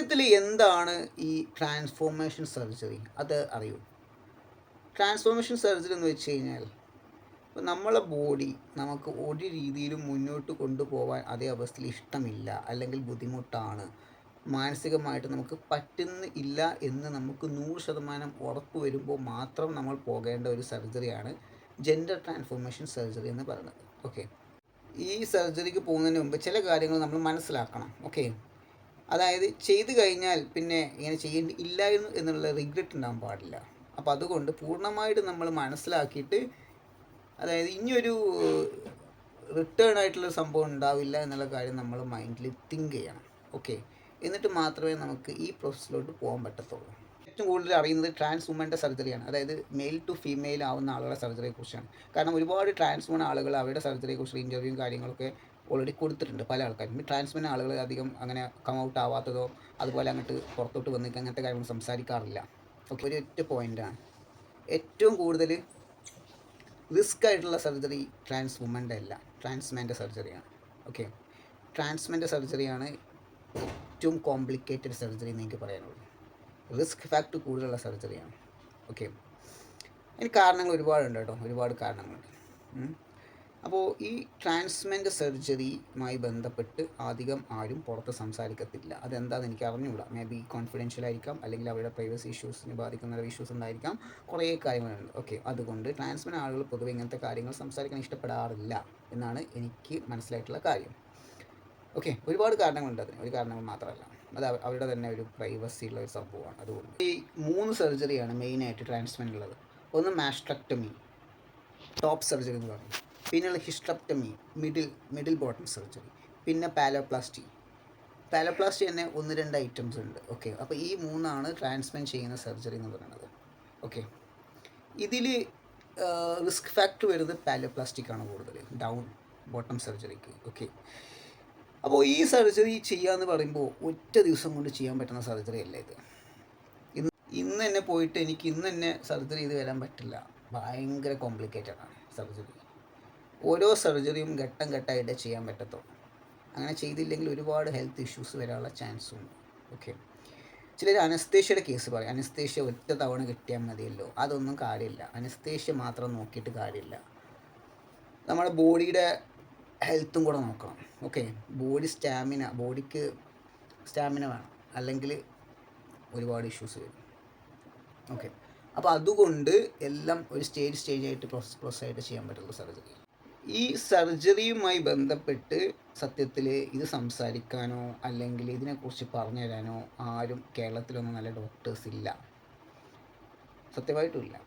സത്യത്തിൽ എന്താണ് ഈ ട്രാൻസ്ഫോർമേഷൻ സർജറി അത് അറിയൂ. ട്രാൻസ്ഫോർമേഷൻ സർജറി എന്ന് വെച്ച് കഴിഞ്ഞാൽ ഇപ്പോൾ നമ്മളെ ബോഡി നമുക്ക് ഒരു രീതിയിലും മുന്നോട്ട് കൊണ്ടുപോകാൻ അതേ അവസ്ഥയിൽ ഇഷ്ടമില്ല അല്ലെങ്കിൽ ബുദ്ധിമുട്ടാണ്. മാനസികമായിട്ട് നമുക്ക് പറ്റുന്ന ഇല്ല എന്ന് നമുക്ക് നൂറ് ശതമാനം ഉറപ്പ് വരുമ്പോൾ മാത്രം നമ്മൾ പോകേണ്ട ഒരു സർജറിയാണ് ജെൻഡർ ട്രാൻസ്ഫോർമേഷൻ സർജറി എന്ന് പറയുന്നത്. ഓക്കെ ഈ സർജറിക്ക് പോകുന്നതിന് മുമ്പ് ചില കാര്യങ്ങൾ നമ്മൾ മനസ്സിലാക്കണം. ഓക്കെ അതായത് ചെയ്തു കഴിഞ്ഞാൽ പിന്നെ ഇങ്ങനെ ചെയ്യേണ്ടി ഇല്ലായിരുന്നു എന്നുള്ള റിഗ്രറ്റ് ഉണ്ടാകാൻ പാടില്ല. അപ്പോൾ അതുകൊണ്ട് പൂർണമായിട്ട് നമ്മൾ മനസ്സിലാക്കിയിട്ട് അതായത് ഇനിയൊരു റിട്ടേൺ ആയിട്ടുള്ള സംഭവം ഉണ്ടാവില്ല എന്നുള്ള കാര്യം നമ്മൾ മൈൻഡിൽ തിങ്ക് ചെയ്യണം. ഓക്കെ എന്നിട്ട് മാത്രമേ നമുക്ക് ഈ പ്രോസസ്സിലോട്ട് പോകാൻ പറ്റത്തുള്ളൂ. ഏറ്റവും കൂടുതൽ അറിയുന്നത് ട്രാൻസ് വുമന്റെ സർജറിയാണ് അതായത് മെയിൽ ടു ഫീമെയിൽ ആവുന്ന ആളുകളുടെ സർജറിയെക്കുറിച്ചാണ് കാരണം ഒരുപാട് ട്രാൻസ് വുമൺ ആളുകൾ അവരുടെ സർജറിയെക്കുറിച്ചുള്ള ഇന്റർവ്യൂവും കാര്യങ്ങളൊക്കെ ഓൾറെഡി കൊടുത്തിട്ടുണ്ട്. പല ആൾക്കാരും. ട്രാൻസ്മെൻ ആളുകൾ അധികം അങ്ങനെ കം ഔട്ട് ആവാത്തതോ അതുപോലെ അങ്ങോട്ട് പുറത്തോട്ട് വന്നിട്ട് അങ്ങനത്തെ കാര്യങ്ങൾ സംസാരിക്കാറില്ല. അപ്പോൾ ഒരു ഒറ്റ പോയിന്റാണ് ഏറ്റവും കൂടുതൽ റിസ്ക് ആയിട്ടുള്ള സർജറി ട്രാൻസ് വുമന്റെ അല്ല. ട്രാൻസ്മെന്റെ സർജറിയാണ് ഓക്കെ ട്രാൻസ്മെന്റെ സർജറിയാണ് ഏറ്റവും കോംപ്ലിക്കേറ്റഡ് സർജറി എന്ന് എനിക്ക് പറയാനുള്ളൂ റിസ്ക് ഫാക്ട് കൂടുതലുള്ള സർജറിയാണ് ഓക്കെ അതിന് കാരണങ്ങൾ ഒരുപാടുണ്ട് കേട്ടോ. ഒരുപാട് കാരണങ്ങളുണ്ട്. അപ്പോൾ ഈ ട്രാൻസ്മെന്റ് സർജറിയുമായി ബന്ധപ്പെട്ട് അധികം ആരും പുറത്ത് സംസാരിക്കത്തില്ല. അതെന്താണെന്ന് എനിക്ക് അറിഞ്ഞുകൂടാ മേ ബി കോൺഫിഡൻഷ്യൽ ആയിരിക്കാം അല്ലെങ്കിൽ അവരുടെ പ്രൈവസി ഇഷ്യൂസിനെ ബാധിക്കുന്ന ഇഷ്യൂസ് ഉണ്ടായിരിക്കാം കുറേ കാര്യങ്ങളുണ്ട്. ഓക്കെ അതുകൊണ്ട് ട്രാൻസ്മെൻ ആളുകൾ പൊതുവെ ഇങ്ങനത്തെ കാര്യങ്ങൾ സംസാരിക്കാൻ ഇഷ്ടപ്പെടാറില്ല എന്നാണ് എനിക്ക് മനസ്സിലായിട്ടുള്ള കാര്യം. ഓക്കെ ഒരുപാട് കാരണങ്ങളുണ്ട് അതിന്. ഒരു കാരണങ്ങൾ മാത്രമല്ല. അത് അവരുടെ തന്നെ ഒരു പ്രൈവസി ഉള്ള ഒരു സംഭവമാണ്. അതുകൊണ്ട് ഈ മൂന്ന് സർജറിയാണ് മെയിനായിട്ട് ട്രാൻസ്മെന്റ് ഉള്ളത് ഒന്ന് മാസ്ട്രക്ടമി ടോപ്പ് സർജറി എന്ന് പറയും പിന്നെയുള്ള hysterectomy middle middle bottom surgery പിന്നെ പാലോപ്ലാസ്റ്റി. പാലോപ്ലാസ്റ്റി തന്നെ ഒന്ന് രണ്ട് ഐറ്റംസ് ഉണ്ട്. ഓക്കെ അപ്പോൾ ഈ മൂന്നാണ് ട്രാൻസ്മെൻ ചെയ്യുന്ന സർജറി എന്ന് പറയുന്നത്. ഓക്കെ ഇതിൽ റിസ്ക് ഫാക്ടർ വരുന്നത് പാലോപ്ലാസ്റ്റിക്കാണ് കൂടുതൽ ഡൗൺ ബോട്ടം സർജറിക്ക്. ഓക്കെ അപ്പോൾ ഈ സർജറി ചെയ്യാന്ന് പറയുമ്പോൾ ഒറ്റ ദിവസം കൊണ്ട് ചെയ്യാൻ പറ്റുന്ന സർജറി അല്ല ഇത്. ഇന്ന് ഇന്ന് തന്നെ പോയിട്ട് എനിക്ക് ഇന്ന് തന്നെ സർജറി ചെയ്ത് വരാൻ പറ്റില്ല. ഭയങ്കര കോംപ്ലിക്കേറ്റഡ് ആണ് സർജറി. ഓരോ സർജറിയും ഘട്ടം ഘട്ടമായിട്ടേ ചെയ്യാൻ പറ്റത്തുള്ളൂ. അങ്ങനെ ചെയ്തില്ലെങ്കിൽ ഒരുപാട് ഹെൽത്ത് ഇഷ്യൂസ് വരാനുള്ള ചാൻസ് ഉണ്ട്. ഓക്കെ ചിലർ അനസ്തേഷ്യയുടെ കേസ് പറയും. അനസ്തേഷ്യ ഒറ്റ തവണ കിട്ടിയാൽ മതിയല്ലോ. അതൊന്നും കാര്യമില്ല. അനസ്തേഷ്യ മാത്രം നോക്കിയിട്ട് കാര്യമില്ല. നമ്മുടെ ബോഡിയുടെ ഹെൽത്തും കൂടെ നോക്കണം. ഓക്കെ ബോഡി സ്റ്റാമിന ബോഡിക്ക് സ്റ്റാമിന വേണം. അല്ലെങ്കിൽ ഒരുപാട് ഇഷ്യൂസ് വരും. ഓക്കെ അപ്പോൾ അതുകൊണ്ട് എല്ലാം ഒരു സ്റ്റേജ് സ്റ്റേജായിട്ട് പ്രോസസ് പ്രോസസ്സായിട്ട് ചെയ്യാൻ പറ്റുള്ളൂ സർജറി. ഈ സർജറിയുമായി ബന്ധപ്പെട്ട് സത്യത്തിൽ ഇത് സംസാരിക്കാനോ അല്ലെങ്കിൽ ഇതിനെക്കുറിച്ച് പറഞ്ഞു തരാനോ ആരും കേരളത്തിലൊന്നും നല്ല ഡോക്ടേഴ്സ് ഇല്ല. സത്യമായിട്ടും ഇല്ല.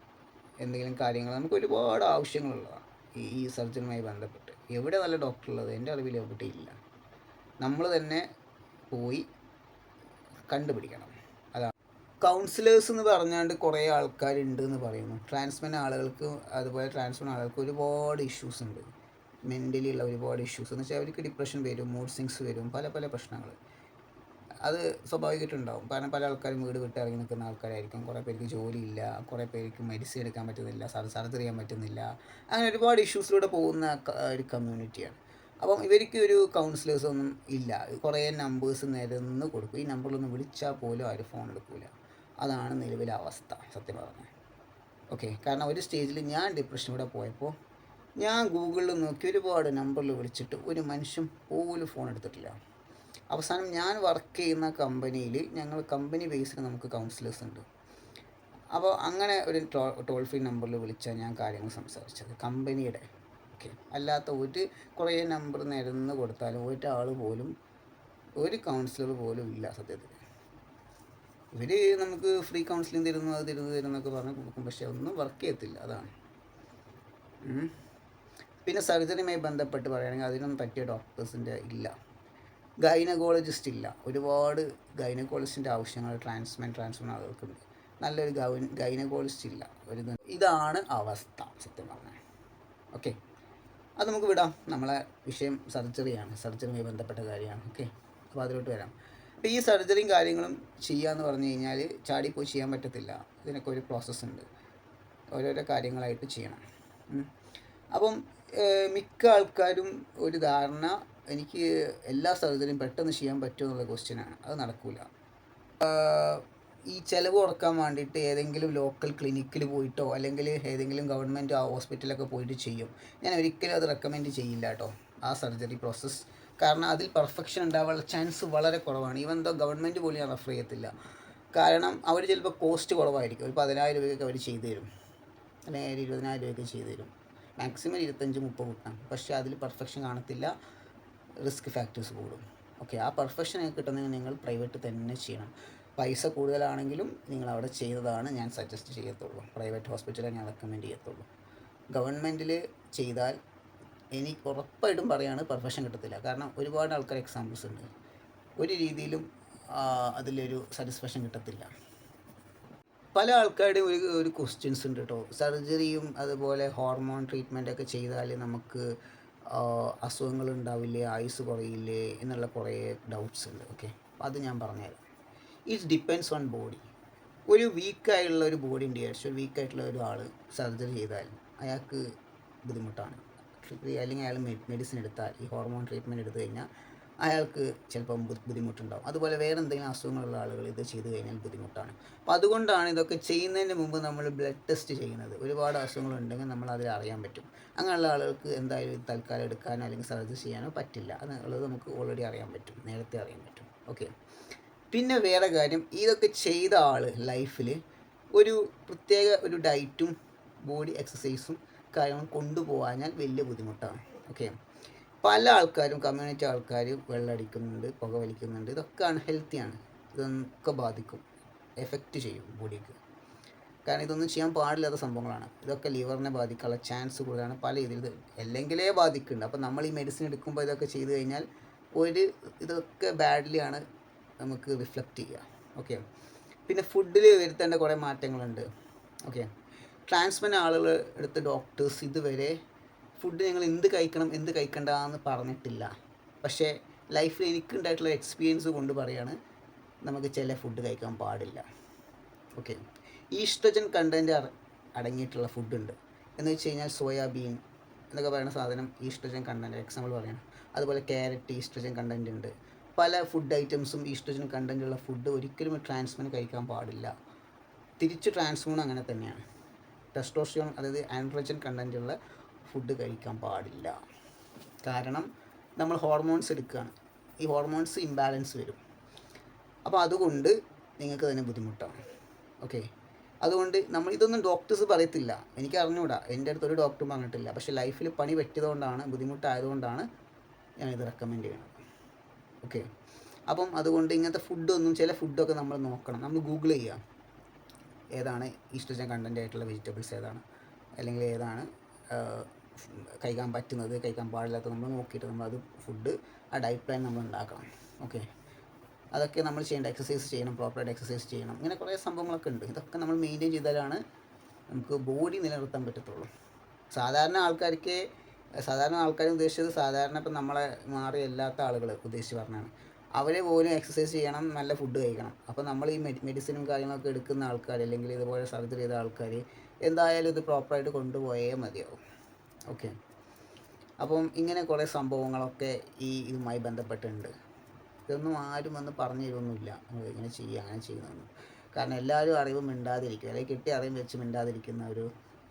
എന്തെങ്കിലും കാര്യങ്ങൾ നമുക്ക് ഒരുപാട് ആവശ്യങ്ങളുള്ളതാണ് ഈ സർജറിയുമായി ബന്ധപ്പെട്ട്. എവിടെ നല്ല ഡോക്ടർ ഉള്ളത്? എന്റെ അറിവിൽ എവിടെ ഇല്ല. നമ്മൾ തന്നെ പോയി കണ്ടുപിടിക്കണം. കൗൺസിലേഴ്സ് എന്ന് പറഞ്ഞാണ്ട് കുറേ ആൾക്കാരുണ്ട് എന്ന് പറയുന്നു. ട്രാൻസ്മെൻ ആളുകൾക്ക് അതുപോലെ ട്രാൻസ്മെൻ ആളുകൾക്ക് ഒരുപാട് ഇഷ്യൂസ് ഉണ്ട്. മെന്റലി ഉള്ള ഒരുപാട് ഇഷ്യൂസ് എന്ന് വെച്ചാൽ അവർക്ക് ഡിപ്രഷൻ വരും മൂഡ് സിങ്സ് വരും പല പല പ്രശ്നങ്ങൾ. അത് സ്വാഭാവികമായിട്ടുണ്ടാവും. കാരണം പല ആൾക്കാരും വീട് വിട്ട് ഇറങ്ങി നിൽക്കുന്ന ആൾക്കാരായിരിക്കും. കുറേ പേർക്ക് ജോലിയില്ല കുറേ പേർക്ക് മെഡിസിൻ എടുക്കാൻ പറ്റുന്നില്ല സർജറി ചെയ്യാൻ പറ്റുന്നില്ല. അങ്ങനെ ഒരുപാട് ഇഷ്യൂസിലൂടെ പോകുന്ന ഒരു കമ്മ്യൂണിറ്റിയാണ് അപ്പം ഇവർക്ക് ഒരു കൗൺസിലേഴ്സ് ഒന്നും ഇല്ല. കുറേ നമ്പേഴ്സ് നിരന്ന് കൊടുക്കും. ഈ നമ്പറിലൊന്നും വിളിച്ചാൽ പോലും ആരും ഫോൺ എടുക്കില്ല അതാണ് നിലവിലെ അവസ്ഥ സത്യം പറഞ്ഞാൽ. ഓക്കെ കാരണം ഒരു സ്റ്റേജിൽ ഞാൻ ഡിപ്രഷനിലൂടെ പോയപ്പോൾ ഞാൻ ഗൂഗിളിൽ നോക്കി ഒരുപാട് നമ്പറിൽ വിളിച്ചിട്ട് ഒരു മനുഷ്യൻ പോലും ഫോൺ എടുത്തിട്ടില്ല. അവസാനം ഞാൻ വർക്ക് ചെയ്യുന്ന കമ്പനിയിൽ ഞങ്ങൾ കമ്പനി ബേസിൽ നമുക്ക് കൗൺസിലേഴ്സ് ഉണ്ട്. അപ്പോൾ അങ്ങനെ ഒരു ടോൾ ഫ്രീ നമ്പറിൽ വിളിച്ചാൽ ഞാൻ കാര്യങ്ങൾ സംസാരിച്ചത് കമ്പനിയുടെ ഓക്കെ അല്ലാത്ത ഒരു കുറേ നമ്പർ നിരന്ന് കൊടുത്താലും ഒരാൾ പോലും ഒരു കൗൺസിലർ പോലും ഇല്ല സത്യത്തിൽ. ഇവർ നമുക്ക് ഫ്രീ കൗൺസിലിംഗ് തരുന്നു അത് തരുന്നു തരുന്നൊക്കെ പറഞ്ഞ് കൊടുക്കും. പക്ഷേ ഒന്നും വർക്ക് ചെയ്യത്തില്ല അതാണ്. പിന്നെ സർജറിയുമായി ബന്ധപ്പെട്ട് പറയുകയാണെങ്കിൽ അതിനൊന്നും പറ്റിയ ഡോക്ടേഴ്സിന്റെ ഇല്ല. ഗൈനക്കോളജിസ്റ്റ് ഇല്ല. ഒരുപാട് ഗൈനക്കോളജിസ്റ്റിന്റെ ആവശ്യങ്ങൾ ട്രാൻസ്മെൻ ട്രാൻസ്മെൻ ആളുകൾക്കുണ്ട് നല്ലൊരു ഗൈൻ ഗൈനക്കോളജിസ്റ്റ് ഇല്ല. ഒരു ഇതാണ് അവസ്ഥ സത്യം പറഞ്ഞാൽ. ഓക്കെ. അത് നമുക്ക് വിടാം. നമ്മളെ വിഷയം സർജറിയാണ് സർജറിയുമായി ബന്ധപ്പെട്ട കാര്യമാണ്. ഓക്കെ. അപ്പോൾ അതിലോട്ട് വരാം. അപ്പോൾ ഈ സർജറിയും കാര്യങ്ങളും ചെയ്യാന്ന് പറഞ്ഞു കഴിഞ്ഞാൽ ചാടിപ്പോയി ചെയ്യാൻ പറ്റത്തില്ല. ഇതിനൊക്കെ ഒരു പ്രോസസ്സ് ഉണ്ട്. ഓരോരോ കാര്യങ്ങളായിട്ട് ചെയ്യണം. അപ്പം മിക്ക ആൾക്കാരും ഒരു ധാരണ എനിക്ക് എല്ലാ സർജറിയും പെട്ടെന്ന് ചെയ്യാൻ പറ്റുമോ എന്നുള്ള ക്വസ്റ്റ്യനാണ് അത് നടക്കില്ല ഈ ചിലവ് കുറയ്ക്കാൻ വേണ്ടിയിട്ട് ഏതെങ്കിലും ലോക്കൽ ക്ലിനിക്കിൽ പോയിട്ടോ അല്ലെങ്കിൽ ഏതെങ്കിലും ഗവൺമെന്റ് ഹോസ്പിറ്റലൊക്കെ പോയിട്ട് ചെയ്യും. ഞാൻ ഒരിക്കലും അത് റെക്കമെൻഡ് ചെയ്യില്ല കേട്ടോ ആ സർജറി പ്രോസസ്സ് കാരണം അതിൽ പെർഫെക്ഷൻ ഉണ്ടാവാനുള്ള ചാൻസ് വളരെ കുറവാണ്. ഈവൻ ദോ ഗവൺമെന്റ് പോലും ഞാൻ റെഫർ ചെയ്യത്തില്ല. കാരണം അവർ ചിലപ്പോൾ കോസ്റ്റ് കുറവായിരിക്കും. ഒരു പതിനായിരം രൂപയൊക്കെ അവർ ചെയ്തു തരും. അല്ലെങ്കിൽ ഇരുപതിനായിരം രൂപയൊക്കെ ചെയ്തു തരും. മാക്സിമം ഇരുപത്തഞ്ച് മുപ്പത് കിട്ടാം പക്ഷേ അതിൽ പെർഫെക്ഷൻ കാണത്തില്ല. റിസ്ക് ഫാക്ടേഴ്സ് കൂടും. ഓക്കെ ആ പെർഫെക്ഷൻ കിട്ടുന്നതിന് നിങ്ങൾ പ്രൈവറ്റ് തന്നെ ചെയ്യണം. പൈസ കൂടുതലാണെങ്കിലും നിങ്ങൾ അവിടെ ചെയ്തതാണ് ഞാൻ സജസ്റ്റ് ചെയ്യത്തുള്ളൂ. പ്രൈവറ്റ് ഹോസ്പിറ്റലേ ഞാൻ റെക്കമെൻഡ് ചെയ്യത്തുള്ളൂ. ഗവൺമെന്റിൽ ചെയ്താൽ എനിക്ക് ഉറപ്പായിട്ടും പറയാണ് പെർഫെക്ഷൻ കിട്ടത്തില്ല. കാരണം ഒരുപാട് ആൾക്കാർ എക്സാമ്പിൾസ് ഉണ്ട്. ഒരു രീതിയിലും അതിലൊരു സാറ്റിസ്ഫാക്ഷൻ കിട്ടത്തില്ല. പല ആൾക്കാരുടെയും ഒരു ഒരു ക്വസ്റ്റ്യൻസ് ഉണ്ട് കേട്ടോ സർജറിയും അതുപോലെ ഹോർമോൺ ട്രീറ്റ്മെന്റൊക്കെ ചെയ്താൽ നമുക്ക് അസുഖങ്ങൾ ഉണ്ടാവില്ലേ ആയുസ് കുറയില്ലേ എന്നുള്ള കുറേ ഡൗട്ട്സ് ഉണ്ട്. ഓക്കെ അത് ഞാൻ പറഞ്ഞുതരാം. ഇറ്റ്സ് ഡിപ്പെൻസ് ഓൺ ബോഡി ഒരു വീക്കായുള്ള ഒരു ബോഡി ഉണ്ട് വിചാരിച്ചു ഒരു വീക്കായിട്ടുള്ള ഒരാൾ സർജറി ചെയ്താൽ അയാൾക്ക് ബുദ്ധിമുട്ടാണ്. അല്ലെങ്കിൽ അയാൾ മെഡിസിൻ എടുത്താൽ ഈ ഹോർമോൺ ട്രീറ്റ്മെന്റ് എടുത്തു കഴിഞ്ഞാൽ അയാൾക്ക് ചിലപ്പം ബുദ്ധിമുട്ടുണ്ടാകും അതുപോലെ വേറെ എന്തെങ്കിലും അസുഖങ്ങളുള്ള ആളുകൾ ഇത് ചെയ്തു കഴിഞ്ഞാൽ ബുദ്ധിമുട്ടാണ്. അപ്പോൾ അതുകൊണ്ടാണ് ഇതൊക്കെ ചെയ്യുന്നതിന് മുമ്പ് നമ്മൾ ബ്ലഡ് ടെസ്റ്റ് ചെയ്യുന്നത്. ഒരുപാട് അസുഖങ്ങളുണ്ടെങ്കിൽ നമ്മൾ അതിൽ അറിയാൻ പറ്റും. അങ്ങനെയുള്ള ആളുകൾക്ക് എന്തായാലും തൽക്കാലം എടുക്കാനോ അല്ലെങ്കിൽ സർജറി ചെയ്യാനോ പറ്റില്ല. അതുള്ളത് നമുക്ക് ഓൾറെഡി അറിയാൻ പറ്റും. നേരത്തെ അറിയാൻ പറ്റും. ഓക്കെ പിന്നെ വേറെ കാര്യം ഇതൊക്കെ ചെയ്ത ആൾ ലൈഫിൽ ഒരു പ്രത്യേക ഒരു ഡയറ്റും ബോഡി എക്സസൈസും കാര്യങ്ങളും കൊണ്ടുപോകാഞ്ഞാൽ വലിയ ബുദ്ധിമുട്ടാണ്. ഓക്കെ പല ആൾക്കാരും കമ്മ്യൂണിറ്റി ആൾക്കാർ വെള്ളടിക്കുന്നുണ്ട് പുക വലിക്കുന്നുണ്ട് ഇതൊക്കെ അൺഹെൽത്തിയാണ് ഇതൊക്കെ ബാധിക്കും. എഫക്റ്റ് ചെയ്യും ബോഡിക്ക്. കാരണം ഇതൊന്നും ചെയ്യാൻ പാടില്ലാത്ത സംഭവങ്ങളാണ്. ഇതൊക്കെ ലിവറിനെ ബാധിക്കാനുള്ള ചാൻസ് കൂടുതലാണ്. പല ഇതിൽ ഇത് അല്ലെങ്കിലേ ബാധിക്കുന്നുണ്ട്. അപ്പോൾ നമ്മൾ ഈ മെഡിസിൻ എടുക്കുമ്പോൾ ഇതൊക്കെ ചെയ്തു കഴിഞ്ഞാൽ ഒരു ഇതൊക്കെ ബാഡ്ലിയാണ് നമുക്ക് റിഫ്ലക്റ്റ് ചെയ്യുക. ഓക്കെ പിന്നെ ഫുഡിൽ വരുത്തേണ്ട കുറേ മാറ്റങ്ങളുണ്ട്. ഓക്കെ ട്രാൻസ്മെൻ ആളുകൾ എടുത്ത ഡോക്ടേഴ്സ് ഇതുവരെ ഫുഡ് ഞങ്ങൾ എന്ത് കഴിക്കണം എന്ത് കഴിക്കണ്ട എന്ന് പറഞ്ഞിട്ടില്ല. പക്ഷേ ലൈഫിൽ എനിക്കുണ്ടായിട്ടുള്ള എക്സ്പീരിയൻസ് കൊണ്ട് പറയാണ് നമുക്ക് ചില ഫുഡ് കഴിക്കാൻ പാടില്ല. ഓക്കെ ഈസ്ട്രജൻ കണ്ടന്റ് അടങ്ങിയിട്ടുള്ള ഫുഡുണ്ട് എന്ന് വെച്ച് കഴിഞ്ഞാൽ സോയാബീൻ എന്നൊക്കെ പറയുന്ന സാധനം ഈസ്ട്രജൻ കണ്ടന്റ് എക്സാമ്പിൾ പറയണം. അതുപോലെ ക്യാരറ്റ് ഈസ്ട്രജൻ കണ്ടന്റ് ഉണ്ട്. പല ഫുഡ് ഐറ്റംസും ഈസ്ട്രജൻ കണ്ടന്റുള്ള ഫുഡ് ഒരിക്കലും ട്രാൻസ്മെൻ കഴിക്കാൻ പാടില്ല. തിരിച്ച് ട്രാൻസ്മോൺ അങ്ങനെ തന്നെയാണ്. ടെസ്റ്റോസ്റ്റിയോൺ അതായത് ആൻഡ്രോജൻ കണ്ടന്റുള്ള ഫുഡ് കഴിക്കാൻ പാടില്ല. കാരണം നമ്മൾ ഹോർമോൺസ് എടുക്കുകയാണ്. ഈ ഹോർമോൺസ് ഇംബാലൻസ് വരും. അപ്പോൾ അതുകൊണ്ട് നിങ്ങൾക്ക് തന്നെ ബുദ്ധിമുട്ടാണ്. ഓക്കെ അതുകൊണ്ട് നമ്മൾ ഇതൊന്നും ഡോക്ടേഴ്സ് പറയത്തില്ല. എനിക്ക് അറിഞ്ഞൂടാ. എന്റെ അടുത്ത് ഒരു ഡോക്ടറും പറഞ്ഞിട്ടില്ല. പക്ഷേ ലൈഫിൽ പണി പറ്റിയതുകൊണ്ടാണ് ബുദ്ധിമുട്ടായതുകൊണ്ടാണ് ഞാനിത് റെക്കമെൻഡ് ചെയ്യുന്നത് ഓക്കെ അപ്പം അതുകൊണ്ട് ഇങ്ങനത്തെ ഫുഡൊന്നും ചില ഫുഡൊക്കെ നമ്മൾ നോക്കണം. നമ്മൾ ഗൂഗിൾ ചെയ്യുക ഏതാണ് ഈസ്ട്രജൻ കണ്ടന്റ് ആയിട്ടുള്ള വെജിറ്റബിൾസ് ഏതാണ്? അല്ലെങ്കിൽ ഏതാണ് കഴിക്കാൻ പറ്റുന്നത് കഴിക്കാൻ പാടില്ലാത്ത നമ്മൾ നോക്കിയിട്ട് നമ്മൾ അത് ഫുഡ് ആ ഡയറ്റ് പ്ലാൻ നമ്മൾ ഉണ്ടാക്കണം. ഓക്കെ അതൊക്കെ നമ്മൾ ചെയ്യേണ്ട എക്സസൈസ് ചെയ്യണം പ്രോപ്പറായിട്ട് എക്സസൈസ് ചെയ്യണം. ഇങ്ങനെ കുറേ സംഭവങ്ങളൊക്കെ ഉണ്ട്. ഇതൊക്കെ നമ്മൾ മെയിന്റെയിൻ ചെയ്താലാണ് നമുക്ക് ബോഡി നിലനിർത്താൻ പറ്റത്തുള്ളൂ. സാധാരണ ആൾക്കാർക്ക് സാധാരണ ആൾക്കാർ ഉദ്ദേശിച്ചത് സാധാരണ ഇപ്പം നമ്മളെ മാറിയല്ലാത്ത ആളുകൾ ഉദ്ദേശിച്ച് പറഞ്ഞാണ്. അവരെ പോലും എക്സസൈസ് ചെയ്യണം നല്ല ഫുഡ് കഴിക്കണം. അപ്പോൾ നമ്മൾ ഈ മെഡിസിനും കാര്യങ്ങളൊക്കെ എടുക്കുന്ന ആൾക്കാർ അല്ലെങ്കിൽ ഇതുപോലെ സർജറി ചെയ്ത ആൾക്കാർ എന്തായാലും ഇത് പ്രോപ്പറായിട്ട് കൊണ്ടുപോയേ മതിയാവും. ഓക്കെ അപ്പം ഇങ്ങനെ കുറേ സംഭവങ്ങളൊക്കെ ഈ ഇതുമായി ബന്ധപ്പെട്ടുണ്ട് ഇതൊന്നും ആരും വന്ന് പറഞ്ഞു തരുമൊന്നുമില്ല ഇങ്ങനെ ചെയ്യുക അങ്ങനെ ചെയ്യുന്നൊന്നും കാരണം എല്ലാവരും അറിവ് മിണ്ടാതിരിക്കുക അല്ലെങ്കിൽ കിട്ടിയ അറിവ് വെച്ച് മിണ്ടാതിരിക്കുന്ന ഒരു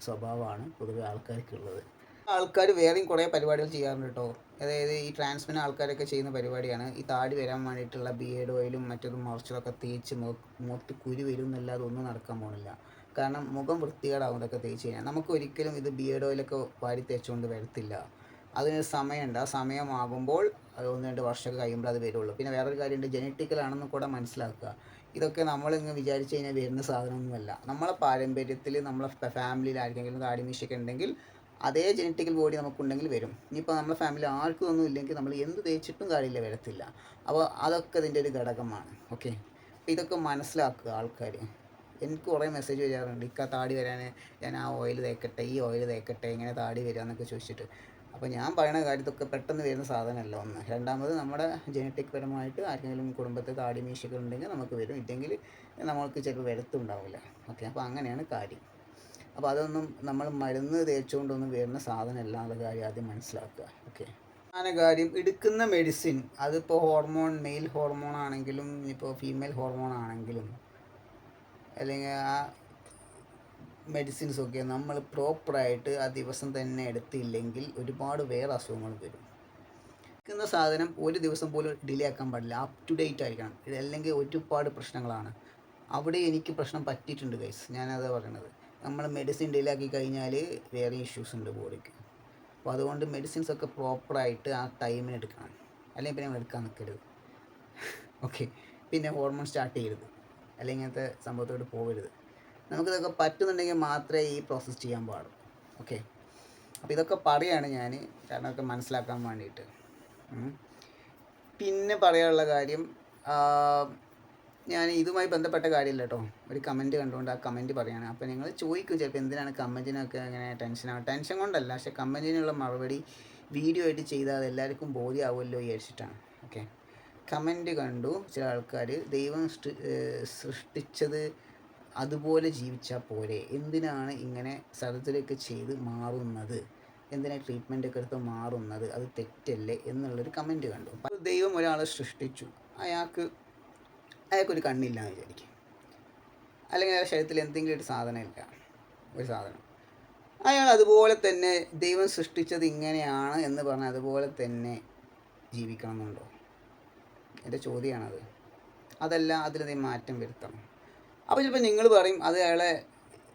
സ്വഭാവമാണ് പൊതുവെ ആൾക്കാർക്കുള്ളത്. ആൾക്കാർ വേറെയും കുറേ പരിപാടികൾ ചെയ്യാറുണ്ട് കേട്ടോ അതായത് ഈ ട്രാൻസ്മിൻ ആൾക്കാരൊക്കെ ചെയ്യുന്ന പരിപാടിയാണ്. ഈ താടി വരാൻ വേണ്ടിയിട്ടുള്ള ബിയേഡ് ഓയിലും മറ്റതും മറച്ചതൊക്കെ തേച്ച് മുഖത്ത് കുരു വരും എന്നല്ലാതെ ഒന്നും നടക്കാൻ പോണില്ല. കാരണം മുഖം വൃത്തികേടാവും ഇതൊക്കെ തേച്ച് കഴിഞ്ഞാൽ. നമുക്ക് ഒരിക്കലും ഇത് ബിയേഡ് ഓയിലൊക്കെ വാരി തേച്ചുകൊണ്ട് വരത്തില്ല. അതിന് സമയമുണ്ട്. ആ സമയമാകുമ്പോൾ അത് ഒന്ന് രണ്ട് വർഷമൊക്കെ കഴിയുമ്പോൾ അത് വരുള്ളൂ. പിന്നെ വേറൊരു കാര്യമുണ്ട്. ജനറ്റിക്കലാണെന്ന് കൂടെ മനസ്സിലാക്കുക. ഇതൊക്കെ നമ്മളിങ്ങ് വിചാരിച്ച് കഴിഞ്ഞാൽ വരുന്ന സാധനമൊന്നുമല്ല. നമ്മളെ പാരമ്പര്യത്തിൽ നമ്മളെ ഫാമിലിയിൽ ആർക്കെങ്കിലും താടിമീശയൊക്കെ ഉണ്ടെങ്കിൽ അതേ ജനറ്റിക്കൽ ബോഡി നമുക്കുണ്ടെങ്കിൽ വരും. ഇനിയിപ്പോൾ നമ്മുടെ ഫാമിലി ആർക്കും ഒന്നും ഇല്ലെങ്കിൽ നമ്മൾ എന്ത് തേച്ചിട്ടും കാര്യമില്ല വരത്തില്ല. അപ്പോൾ അതൊക്കെ ഇതിന്റെ ഒരു ഘടകമാണ്. ഓക്കെ ഇതൊക്കെ മനസ്സിലാക്കുക ആൾക്കാർ എനിക്ക് കുറേ മെസ്സേജ് വരാറുണ്ട്. ഇക്ക താടി വരാൻ ഞാൻ ആ ഓയിൽ തേക്കട്ടെ ഈ ഓയിൽ തേക്കട്ടെ ഇങ്ങനെ താടി വരിക എന്നൊക്കെ ചോദിച്ചിട്ട്. അപ്പോൾ ഞാൻ പറയുന്ന കാര്യത്തൊക്കെ പെട്ടെന്ന് വരുന്ന സാധനമല്ല ഒന്ന്. രണ്ടാമത് നമ്മുടെ ജനറ്റിക് പരമായിട്ട് ആർക്കെങ്കിലും കുടുംബത്തിൽ താടി മീശകൾ ഉണ്ടെങ്കിൽ നമുക്ക് വരും. ഇല്ലെങ്കിൽ നമ്മൾക്ക് ചിലപ്പോൾ വരത്തുണ്ടാവില്ല. ഓക്കെ അപ്പോൾ അങ്ങനെയാണ് കാര്യം. അപ്പോൾ അതൊന്നും നമ്മൾ മരുന്ന് തേച്ചുകൊണ്ടൊന്നും വരുന്ന സാധനമല്ല എന്നുള്ള കാര്യം ആദ്യം മനസ്സിലാക്കുക. ഓക്കെ പ്രധാന കാര്യം എടുക്കുന്ന മെഡിസിൻ അതിപ്പോൾ ഹോർമോൺ മെയിൽ ഹോർമോൺ ആണെങ്കിലും ഇപ്പോൾ ഫീമെയിൽ ഹോർമോൺ ആണെങ്കിലും അല്ലെങ്കിൽ ആ മെഡിസിൻസ് ഒക്കെ നമ്മൾ പ്രോപ്പറായിട്ട് ആ ദിവസം തന്നെ എടുത്തില്ലെങ്കിൽ ഒരുപാട് വേറെ അസുഖങ്ങൾ വരും. എടുക്കുന്ന സാധനം ഒരു ദിവസം പോലും ഡിലേ ആക്കാൻ പാടില്ല. അപ് ടു ഡേറ്റ് ആയിരിക്കണം. അല്ലെങ്കിൽ ഒരുപാട് പ്രശ്നങ്ങളാണ്. അവിടെ എനിക്ക് പ്രശ്നം പറ്റിയിട്ടുണ്ട് ഗൈസ് ഞാനത് പറയണത്. നമ്മൾ മെഡിസിൻ ഡെയിലി ആക്കി കഴിഞ്ഞാൽ വേറെ ഇഷ്യൂസ് ഉണ്ട് ബോഡിക്ക് അപ്പോൾ അതുകൊണ്ട് മെഡിസിൻസ് ഒക്കെ പ്രോപ്പറായിട്ട് ആ ടൈമിന് എടുക്കണം. അല്ലെങ്കിൽ പിന്നെ എടുക്കാൻ നിൽക്കരുത് ഓക്കെ പിന്നെ ഹോർമോൺ സ്റ്റാർട്ട് ചെയ്യരുത്. അല്ലെങ്കിൽ ഇങ്ങനത്തെ സംഭവത്തോട് പോകരുത്. നമുക്കിതൊക്കെ പറ്റുന്നുണ്ടെങ്കിൽ മാത്രമേ ഈ പ്രോസസ്സ് ചെയ്യാൻ പാടുള്ളൂ. ഓക്കെ അപ്പോൾ ഇതൊക്കെ പറയാണ് ഞാൻ കാരണം ഒക്കെ മനസ്സിലാക്കാൻ വേണ്ടിയിട്ട്. പിന്നെ പറയാനുള്ള കാര്യം ഞാൻ ഇതുമായി ബന്ധപ്പെട്ട കാര്യമില്ല കേട്ടോ. ഒരു കമന്റ് കണ്ടുകൊണ്ട് ആ കമന്റ് പറയാണ്. അപ്പോൾ നിങ്ങൾ ചോദിക്കും ചിലപ്പോൾ എന്തിനാണ് കമന്റിനൊക്കെ അങ്ങനെ ടെൻഷനാണ് ടെൻഷൻ കൊണ്ടല്ല പക്ഷേ കമന്റിനുള്ള മറുപടി വീഡിയോ ആയിട്ട് ചെയ്താൽ അത് എല്ലാവർക്കും ബോധ്യമാവുമല്ലോ വിചാരിച്ചിട്ടാണ്. ഓക്കെ കമന്റ് കണ്ടു. ചില ആൾക്കാർ ദൈവം സൃഷ്ടിച്ചത് അതുപോലെ ജീവിച്ചാൽ പോരെ. എന്തിനാണ് ഇങ്ങനെ സർജറിയൊക്കെ ചെയ്ത് മാറുന്നത്? എന്തിനാണ് ട്രീറ്റ്മെന്റ് ഒക്കെ എടുത്ത് മാറുന്നത്? അത് തെറ്റല്ലേ? എന്നുള്ളൊരു കമന്റ് കണ്ടു. ദൈവം ഒരാളെ സൃഷ്ടിച്ചു. അയാൾക്ക് അയാൾക്കൊരു കണ്ണില്ല എന്ന് വിചാരിക്കും. അല്ലെങ്കിൽ അയാളുടെ ശരീരത്തിൽ എന്തെങ്കിലും ഒരു സാധനം ഇല്ല. ഒരു സാധനം. അയാൾ അതുപോലെ തന്നെ ദൈവം സൃഷ്ടിച്ചത് ഇങ്ങനെയാണ് എന്ന് പറഞ്ഞാൽ അതുപോലെ തന്നെ ജീവിക്കണം എന്നുണ്ടോ എന്റെ ചോദ്യമാണത്. അതല്ല അതിലെന്തെങ്കിലും മാറ്റം വരുത്തണം. അപ്പോൾ ചിലപ്പോൾ നിങ്ങൾ പറയും അത് അയാളെ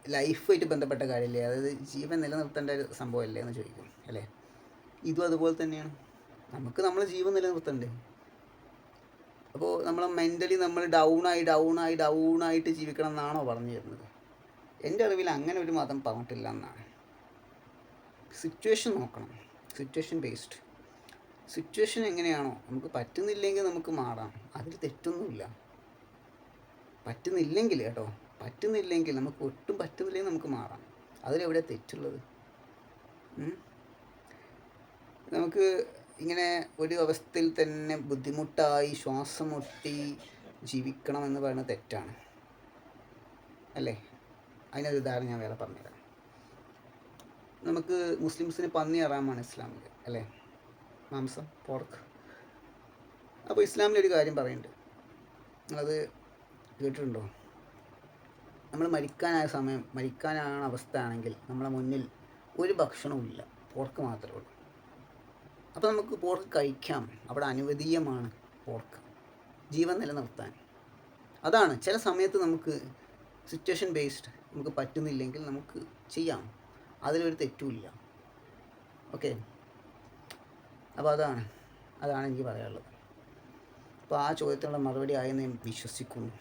ലൈഫുമായിട്ട് ബന്ധപ്പെട്ട കാര്യമല്ലേ? അതായത് ജീവൻ നിലനിർത്തേണ്ട ഒരു സംഭവമല്ലേ എന്ന് ചോദിക്കും അല്ലേ? ഇതും അതുപോലെ തന്നെയാണ്. നമുക്ക് നമ്മൾ ജീവൻ നിലനിർത്തണ്ടേ? അപ്പോൾ നമ്മൾ മെന്റലി നമ്മൾ ഡൗണായി ഡൗണായി ഡൗണായിട്ട് ജീവിക്കണം എന്നാണോ പറഞ്ഞു തരുന്നത്? എന്റെ അറിവിൽ അങ്ങനെ ഒരു മതം പറഞ്ഞിട്ടില്ല എന്നാണ്. സിറ്റുവേഷൻ നോക്കണം. സിറ്റുവേഷൻ ബേസ്ഡ് സിറ്റുവേഷൻ എങ്ങനെയാണോ? നമുക്ക് പറ്റുന്നില്ലെങ്കിൽ നമുക്ക് മാറാം. അതിൽ തെറ്റൊന്നുമില്ല. പറ്റുന്നില്ലെങ്കിൽ കേട്ടോ. പറ്റുന്നില്ലെങ്കിൽ നമുക്ക് ഒട്ടും പറ്റുന്നില്ലെങ്കിൽ നമുക്ക് മാറാം. അതിലെവിടെ തെറ്റുള്ളത്? നമുക്ക് ഇങ്ങനെ ഒരു അവസ്ഥയിൽ തന്നെ ബുദ്ധിമുട്ടായി ശ്വാസം മുട്ടി ജീവിക്കണം എന്ന് പറയുന്നത് തെറ്റാണ്. അല്ലേ? അതിനൊരു ഉദാഹരണം ഞാൻ വേറെ പറഞ്ഞുതരാം. നമുക്ക് മുസ്ലിംസിന് പന്നി അറാമാണ് ഇസ്ലാമിൽ അല്ലേ? മാംസം പോർക്ക് അപ്പോൾ ഇസ്ലാമിലൊരു കാര്യം പറയുന്നുണ്ട്. അത് കേട്ടിട്ടുണ്ടോ? നമ്മൾ മരിക്കാനായ സമയം മരിക്കാനാണ് അവസ്ഥ ആണെങ്കിൽ നമ്മളെ മുന്നിൽ ഒരു ഭക്ഷണവും ഇല്ല പോർക്ക് മാത്രമേ ഉള്ളൂ. അപ്പോൾ നമുക്ക് പോർക്ക് കഴിക്കാം. അവിടെ അനുവദീയമാണ് പോർക്ക്. ജീവൻ നിലനിർത്താൻ. അതാണ് ചില സമയത്ത് നമുക്ക് സിറ്റുവേഷൻ ബേസ്ഡ് നമുക്ക് പറ്റുന്നില്ലെങ്കിൽ നമുക്ക് ചെയ്യാം. അതിലൊരു തെറ്റുമില്ല ഓക്കെ അപ്പോൾ അതാണ്. അതാണ് എനിക്ക് പറയാനുള്ളത്. അപ്പോൾ ആ ചോദ്യത്തിനുള്ള മറുപടി ആയെന്ന് ഞാൻ വിശ്വസിക്കുന്നു.